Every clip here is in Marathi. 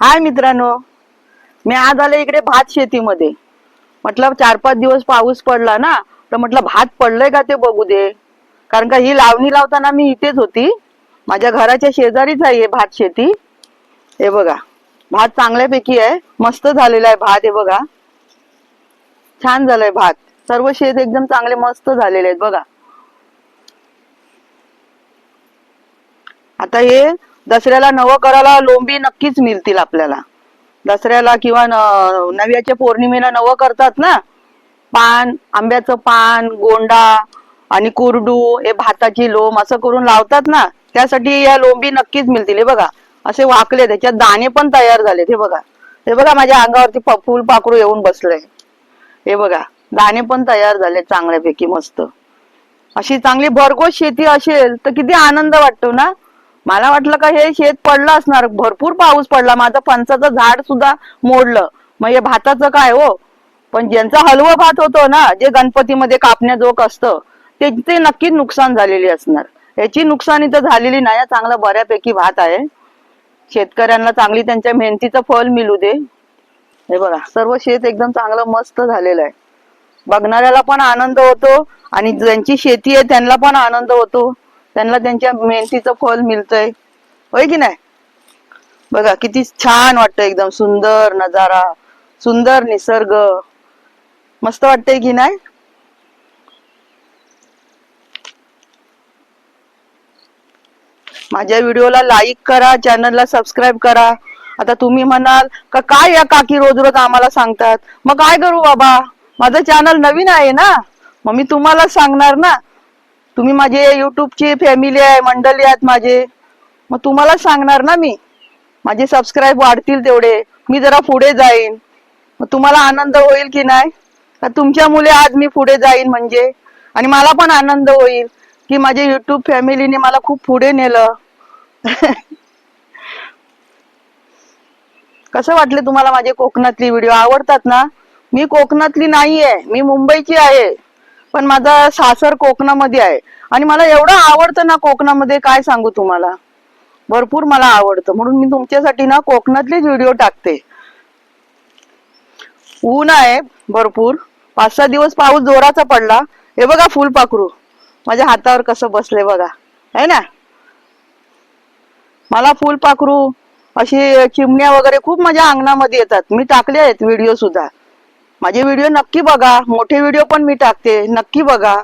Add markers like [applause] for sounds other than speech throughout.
हाय मित्रांनो मी आज आले इकडे भात शेतीमध्ये. म्हटलं चार पाच दिवस पाऊस पडला ना तर म्हटलं भात पडलंय का ते बघू दे. कारण का ही लावणी लावताना मी इथेच होती. माझ्या घराच्या शेजारीच आहे भात शेती. हे बघा भात चांगल्यापैकी आहे मस्त झालेला आहे भात हे बघा. छान झालंय भात. सर्व शेत एकदम चांगले मस्त झालेले आहेत बघा. आता हे दसऱ्याला नवं करायला लोंबी नक्कीच मिळतील आपल्याला. दसऱ्याला किंवा नव्याच्या पौर्णिमेला नवं करतात ना? पान आंब्याचं पान गोंडा आणि कुरडू हे भाताची लोम असं करून लावतात ना? त्यासाठी या लोंबी नक्कीच मिळतील. हे बघा असे वाकले त्याच्यात दाणे पण तयार झालेत. हे बघा. हे बघा माझ्या अंगावरती फुलपाखरू फुल पाखरू येऊन बसलंय. हे बघा दाणे पण तयार झाले चांगल्यापैकी मस्त. अशी चांगली भरघोस शेती असेल तर किती आनंद वाटतो ना? मला वाटलं का हे शेत पडलं असणार. भरपूर पाऊस पडला. माझं फणसाचं झाड सुद्धा मोडलं. मग हे भाताचं काय हो? पण ज्यांचा हलवं भात होतो ना जे गणपतीमध्ये कापण्याजोग असतं ते ते नक्कीच नुकसान झालेली असणार. याची नुकसानी तर झालेली नाही. चांगला बऱ्यापैकी भात आहे. शेतकऱ्यांना चांगली त्यांच्या मेहनतीचं फळ मिळू दे. हे बघा सर्व शेत एकदम चांगलं मस्त झालेलं आहे. बघणाऱ्याला पण आनंद होतो आणि ज्यांची शेती आहे त्यांना पण आनंद होतो. त्यांना त्यांच्या मेहनतीचं फल मिळतंय. होय की नाही? बघा किती छान वाटतं एकदम सुंदर नजारा सुंदर निसर्ग. मस्त वाटतंय की नाही? माझ्या व्हिडिओला लाईक करा चॅनलला सबस्क्राईब करा. आता तुम्ही म्हणाल का काय या काकी रोज रोज आम्हाला सांगतात? मग काय करू बाबा? माझं चॅनल नवीन आहे ना? मग मी तुम्हाला सांगणार ना? तुम्ही माझे युट्यूबची फॅमिली आहे मंडळी आहेत माझे. मग तुम्हाला सांगणार ना मी. माझे सबस्क्राईब वाढतील तेवढे. मी जरा पुढे जाईन. मग तुम्हाला आनंद होईल की नाही? का तुमच्या मुले आज मी पुढे जाईन म्हणजे. आणि मला पण आनंद होईल की माझ्या युट्यूब फॅमिलीने मला खूप पुढे नेलं. [laughs] कसं वाटले तुम्हाला माझे कोकणातली व्हिडिओ आवडतात ना? मी कोकणातली नाहीये. मी मुंबईची आहे. पण माझा सासर कोकणामध्ये आहे. आणि मला एवढं आवडतं ना कोकणामध्ये काय सांगू तुम्हाला? भरपूर मला आवडतं. म्हणून मी तुमच्यासाठी ना कोकणातलेच व्हिडिओ टाकते. ऊन आहे भरपूर. पाच सहा दिवस पाऊस जोराचा पडला. हे बघा फुलपाखरू माझ्या हातावर कसं बसले बघा. है ना? मला फुलपाखरू अशी चिमण्या वगैरे खूप माझ्या अंगणामध्ये येतात. मी टाकले आहेत व्हिडिओ सुद्धा. माझे व्हिडिओ नक्की बघा. मोठे व्हिडिओ पण मी टाकते. नक्की बघा.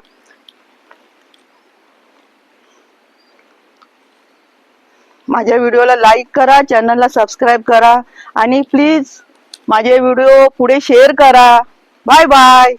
माझ्या व्हिडिओला लाईक करा चॅनलला सबस्क्राईब करा आणि प्लीज माझे व्हिडिओ पुढे शेअर करा. Bye bye